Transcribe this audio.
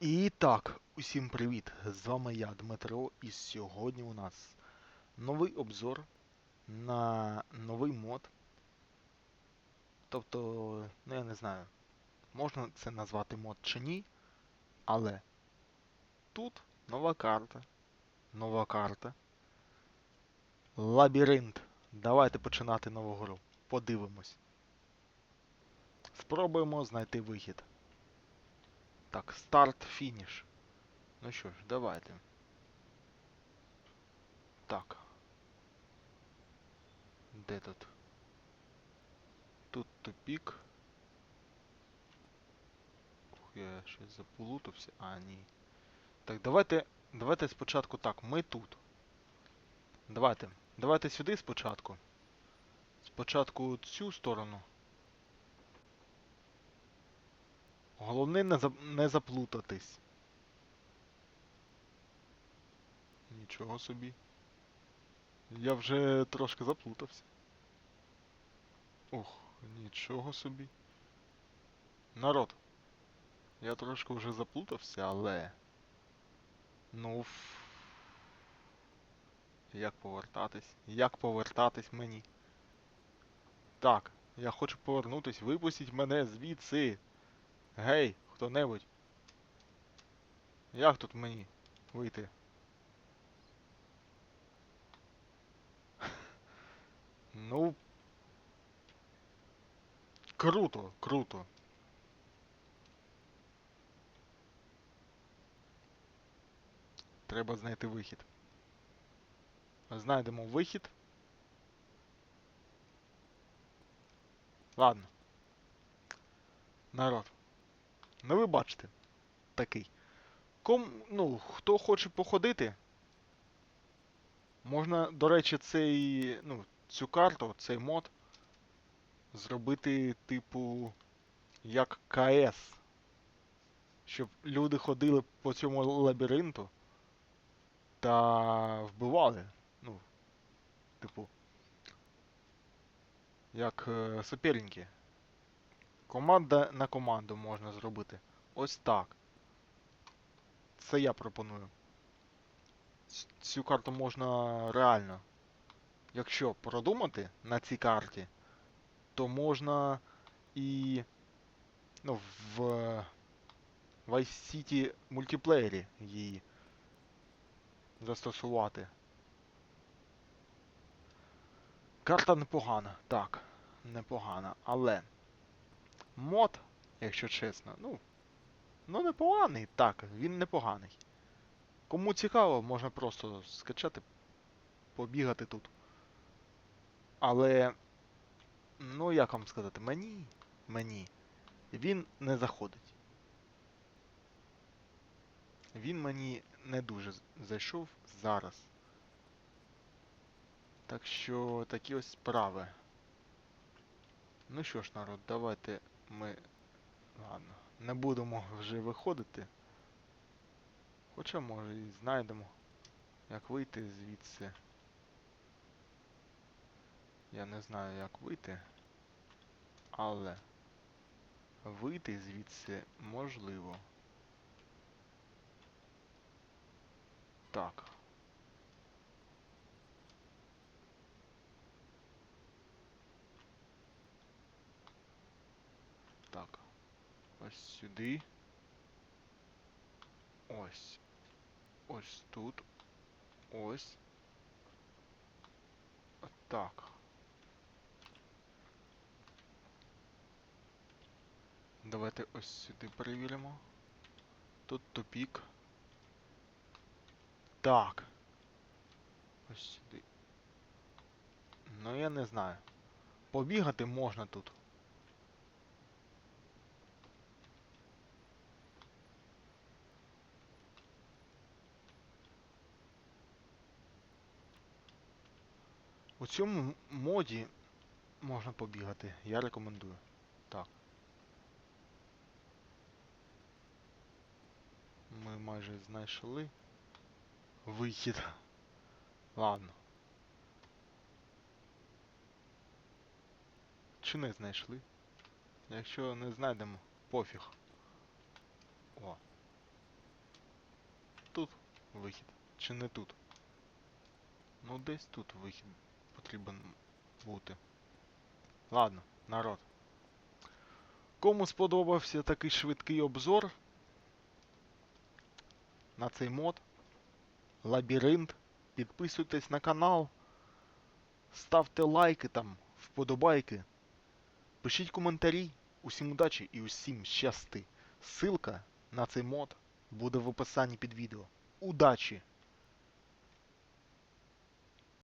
І так, усім привіт! З вами я, Дмитро, і сьогодні у нас новий обзор на новий мод. Тобто, ну я не знаю, можна це назвати мод чи ні, але тут нова карта. Нова карта. Лабіринт. Давайте починати нову гру. Подивимось. Спробуємо знайти вихід. Так, старт, фініш. Ну що ж, давайте. Так. Де тут? Тут тупік. Я щось заплутався. А, ні. Так, давайте. Давайте спочатку так, ми тут. Давайте. Давайте сюди спочатку. Спочатку цю сторону. Головне не, за... не заплутатись. Нічого собі. Я вже трошки заплутався. Ох, нічого собі. Народ. Я трошки вже заплутався, але. Ну. Як повертатись? Як повертатись мені? Так, я хочу повернутись. Випустіть мене звідси. Гей, хто-небудь. Як тут мені вийти? Ну. Круто, круто. Треба знайти вихід. Знайдемо вихід. Ладно. Народ. Ну ви бачите. Такий. Ком, ну, хто хоче походити, можна, до речі, цей, ну, цю карту, цей мод, зробити, типу, як КС. Щоб люди ходили по цьому лабіринту та вбивали. Ну, типу, як е, суперники. Команда на команду можна зробити. Ось так. Це я пропоную. Цю карту можна реально. Якщо продумати на цій карті, то можна і ну, в Vice City мультиплеєрі її застосувати. Карта непогана, так, непогана, але мод, якщо чесно, ну, ну непоганий, так, він непоганий. Кому цікаво, можна просто скачати, побігати тут. Але, ну як вам сказати, мені, мені, він не заходить. Він мені не дуже зайшов зараз. Так що такі ось справи. Ну що ж, народ, давайте ми. Ладно, не будемо вже виходити. Хоча може і знайдемо, як вийти звідси. Я не знаю, як вийти. Але вийти звідси можливо. Так. Так. Ось сюди. Ось. Ось тут. Ось. Так. Давайте ось сюди перевіримо. Тут тупік. Так. Ось сюди. Ну я не знаю. Побігати можна тут. У цьому моді можна побігати. Я рекомендую. Так. Ми майже знайшли вихід. Ладно. Чи не знайшли? Якщо не знайдемо, пофіг. О. Тут вихід. Чи не тут? Ну десь тут вихід потрібен бути. Ладно, народ. Кому сподобався такий швидкий обзор на цей мод, лабіринт, підписуйтесь на канал, ставте лайки там, вподобайки, пишіть коментарі. Усім удачі і усім щасти. Ссылка на цей мод буде в описанні під відео. Удачі!